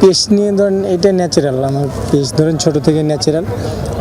Pace নিয়ে ধরেন এটা ন্যাচারাল আমার পেস ধরেন ছোট থেকে ন্যাচারাল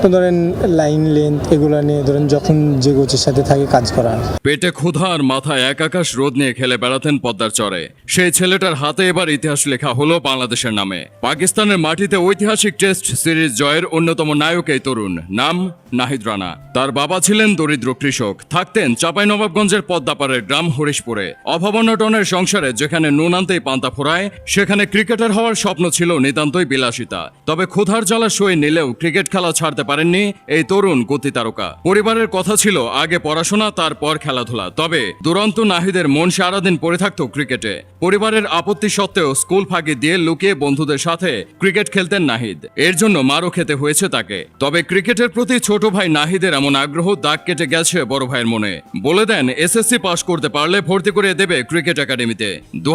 ধরেন লাইন লেন্থ এগুলো নিয়ে ধরেন যখন যে কোচের সাথে থাকে কাজ করা। পেটে ক্ষুধা আর মাথায় এক আকাশ রোদ নিয়ে খেলে বেড়াতেন পদ্মার চরে। সেই ছেলেটার হাতে এবার ইতিহাস লেখা হলো বাংলাদেশের নামে। পাকিস্তানের মাটিতে ঐতিহাসিক টেস্ট সিরিজ জয়ের অন্যতম নায়ক এই তরুণ। নাম নাহিদ রানা। তার বাবা ছিলেন দরিদ্র কৃষক। থাকতেন চাঁপাইনবাবগঞ্জের পদ্মাপাড়ের গ্রাম হরিশপুরে। অভাবন্নটনের সংসারে যেখানে নুন আনতেই পান্তা ফোরায় সেখানে ক্রিকেটার হওয়ার স্বপ্ন ছিল নিতান্তই বিলাসিতা। তবে ক্ষুধার জ্বালা সই নিলেও ক্রিকেট খেলা ছাড়তে পারেননি এই তরুণ গতি তারকা পরিবারের কথা ছিল আগে পড়াশোনা, তারপর খেলাধুলা। তবে দুরন্ত নাহিদের মন সারাদিন পড়ে থাকতো ক্রিকেটে। পরিবারের আপত্তি সত্ত্বেও স্কুল ফাঁকি দিয়ে লুকিয়ে বন্ধুদের সাথে ক্রিকেট খেলতেন নাহিদ। এর জন্য মারও খেতে হয়েছে তাকে। তবে ক্রিকেটের প্রতি ছোট ভাই নাহিদের এমন আগ্রহ দাগ কেটে গেছে বড় ভাইয়ের মনে। বলে দেন, এসএসসি পাশ করতে পারলে ভর্তি করে দেবে ক্রিকেট একাডেমিতে। দু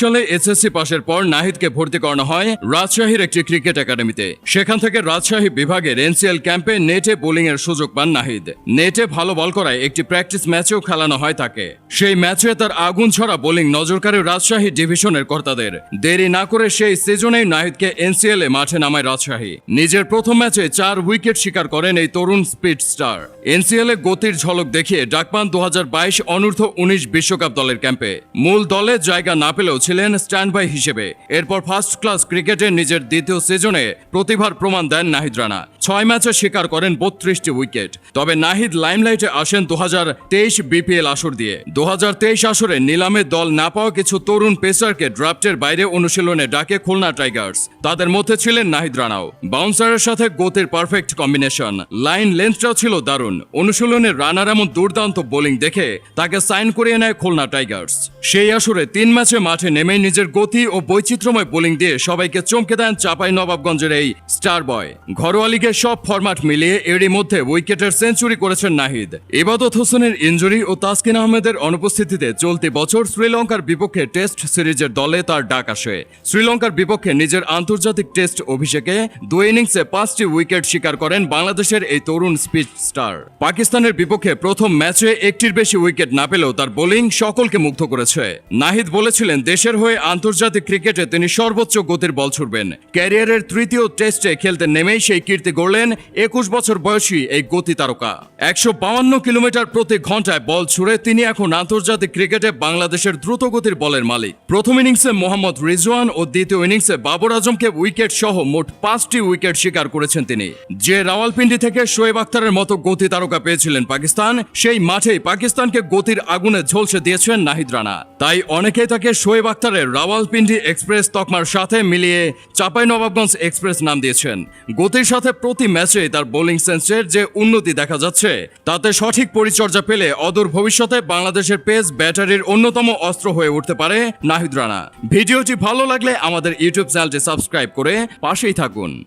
সালে এসএসসি পাশের পর নাহিদকে ভর্তি করানো হয় রাজশাহীর একটি ক্রিকেট একাডেমিতে। সেখান থেকে রাজশাহী বিভাগের এনসিএল ক্যাম্পে নেটে বোলিং এর সুযোগ পান নাহিদ। নেটে ভালো বল করায় একটি প্র্যাকটিস ম্যাচেও খেলানো হয় তাকে। সেই ম্যাচে তার আগুন ছড়া বোলিং নজর কাড়ে রাজশাহী ডিভিশনের কর্তাদের। দেরি না করে সেই সিজনেই নাহিদকে এনসিএল এ মাঠে নামায় রাজশাহী। নিজের প্রথম ম্যাচে চার উইকেট শিকার করেন এই তরুণ স্পিড স্টার এনসিএল এ গতির ঝলক দেখিয়ে ডাক পান দু অনূর্ধ্ব উনিশ বিশ্বকাপ দলের ক্যাম্পে মূল দলে জায়গা না পেলেও ছিলেন স্ট্যান্ড বাই হিসেবে। এরপর ফার্স্ট ক্লাস ক্রিকেটে নিজের দ্বিতীয় সিজনে প্রতিভার প্রমাণ দেন নাহিদ রানা। ছয় ম্যাচে শিকার করেন বত্রিশটি উইকেট। তবে নাহিদ লাইমলাইটে আসেন দু বিপিএল আসর দিয়ে। দু আসরে নিলামে দল না পাওয়া কিছু তরুণ পেসারকে ড্রাফটের বাইরে অনুশীলনে ডাকে খুলনা টাইগার্স। তাদের মধ্যে ছিলেন নাহিদ রানাও। বাউন্সারের সাথে গতির পারফেক্ট কম্বিনেশন। লাইন লেন্থটাও ছিল দারুণ। অনুশীলনে রানার এমন দুর্দান্ত বোলিং দেখে তাকে সাইন করিয়ে নেয় খুলনা টাইগার্স। সেই আসরে তিন ম্যাচে মাঠে নেমে নিজের গতি ও বৈচিত্র্যময় বোলিং দিয়ে সবাইকে চমকে দেন চাপাই নবাবগঞ্জের এই স্টার বয়। ঘরোয়া লিগের সব ফরম্যাট মিলিয়ে এরই মধ্যে উইকেটের সেঞ্চুরি করেছেন নাহিদ। ইবাদত হোসেনের ইঞ্জুরি ও তাসকিন আহমেদের অনুপস্থিতিতে চলতি বছর শ্রীলঙ্কার বিপক্ষে টেস্ট সিরিজের দলে তার ডাক আসে। শ্রীলঙ্কার বিপক্ষে নিজের আন্তর্জাতিক টেস্ট অভিষেকে দুই ইনিংসে পাঁচটি উইকেট শিকার করেন বাংলাদেশের এই তরুণ স্পিড স্টার। পাকিস্তানের বিপক্ষে প্রথম ম্যাচে একটির বেশি উইকেট না পেলেও তার বোলিং সকলকে মুগ্ধ করেছে। নাহিদ বলেছিলেন, দেশের হয়ে আন্তর্জাতিক ক্রিকেটে তিনি সর্বোচ্চ গতির বল ছুড়বেন। ক্যারিয়ারের তৃতীয় টেস্টে খেলতে নেমেই সেই কীর্তি গড়লেন একুশ বছর বয়সী এই গতি তারকা। একশো বাউান্ন কিলোমিটার প্রতি ঘন্টায় বল ছুড়ে তিনি এখন আন্তর্জাতিক ক্রিকেটে বাংলাদেশের দ্রুত গতির বলের মালিক। প্রথম ইনিংসে মোহাম্মদ রিজওয়ান ও দ্বিতীয় ইনিংসে বাবর আজমকে উইকেট সহ মোট পাঁচটি উইকেট শিকার করেছেন তিনি। যে রাওয়ালপিন্ডি থেকে শোয়েব আখতারের মতো গতি তারকা পেয়েছিলেন পাকিস্তান, সেই মাঠেই পাকিস্তানকে গতির আগুনে ঝলসে দিয়েছেন নাহিদ রানা। তাই অনেকেই তাকে শোয়েব আখতারের রাওয়ালপিন্ডি এক্সপ্রেস তকমার সাথে মিলিয়ে চাপাই নবাবগঞ্জ এক্সপ্রেস নাম দিয়েছেন। গতির সাথে প্রতি ম্যাচে তার বোলিং সেন্সের যে উন্নতি দেখা যাচ্ছে, তাতে সঠিক পরিচর্যা পেলে অদূর ভবিষ্যতে বাংলাদেশের পেস ব্যাটারির অন্যতম অস্ত্র হয়ে উঠতে পারে নাহিদ রানা। ভিডিওটি ভালো লাগলে আমাদের ইউটিউব চ্যানেলটি সাবস্ক্রাইব করে পাশেই থাকুন।